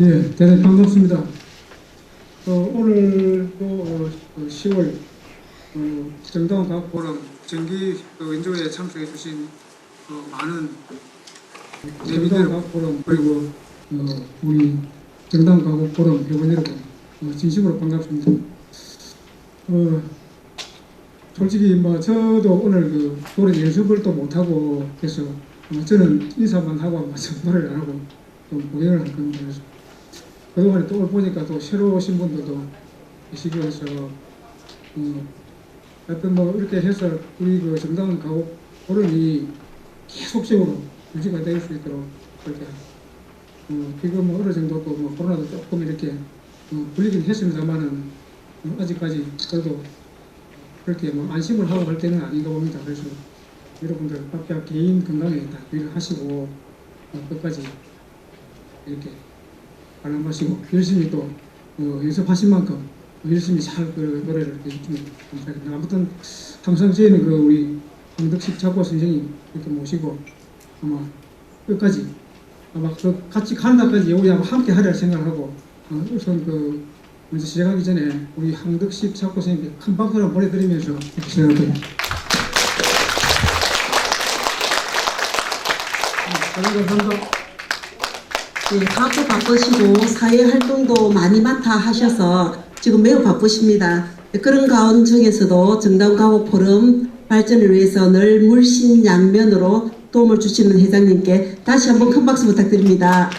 예, 대단히 반갑습니다. 어, 오늘 또 어, 어, 10월 어, 정당 각 포럼 정기 그 연조에 참석해 주신 어, 많은 정당 각 포럼 그리고 어, 우리 정당 각 포럼 회원 여러분 어, 진심으로 반갑습니다. 어, 솔직히 뭐 저도 오늘 그 노래 연습을 또 못하고 해서 어, 저는 인사만 하고 아마 좀 노래를 안 하고 좀 공연을 할 겁니다. 그동안에 또 보니까 또 새로 오신 분들도 계시고 해서 어, 하여튼 뭐 이렇게 해서 우리 그 정당 가옥 포럼이 계속적으로 유지가 될 수 있도록 그렇게 어, 지금 뭐 어느 정도 또뭐 코로나도 조금 이렇게 어, 불리긴 했습니다만은 어, 아직까지 그래도 그렇게 뭐 안심을 하고 할 때는 아닌가 봅니다. 그래서 여러분들 각자 개인 건강에 다 유의를 하시고 어, 끝까지 이렇게 관람하시고 열심히 또 어, 연습하신 만큼 열심히 잘 그 노래를 해주시면 감사하겠습니다. 아무튼 저희는 그 우리 황덕식 작곡 선생님 이렇게 모시고 아마 끝까지 아마 그 같이 가는 날까지 우리 아마 함께 하리라 생각하고 어, 우선 그 먼저 시작하기 전에 우리 황덕식 작곡 선생님께 큰 박수를 보내드리면서 이렇게 시작합니다. 네, 감사합니다. 네, 가도 바쁘시고 사회 활동도 많이 맡아 하셔서 지금 매우 바쁘십니다. 네, 그런 가운 중에서도 정당가옥 포럼 발전을 위해서 늘 물신양면으로 도움을 주시는 회장님께 다시 한번 큰 박수 부탁드립니다.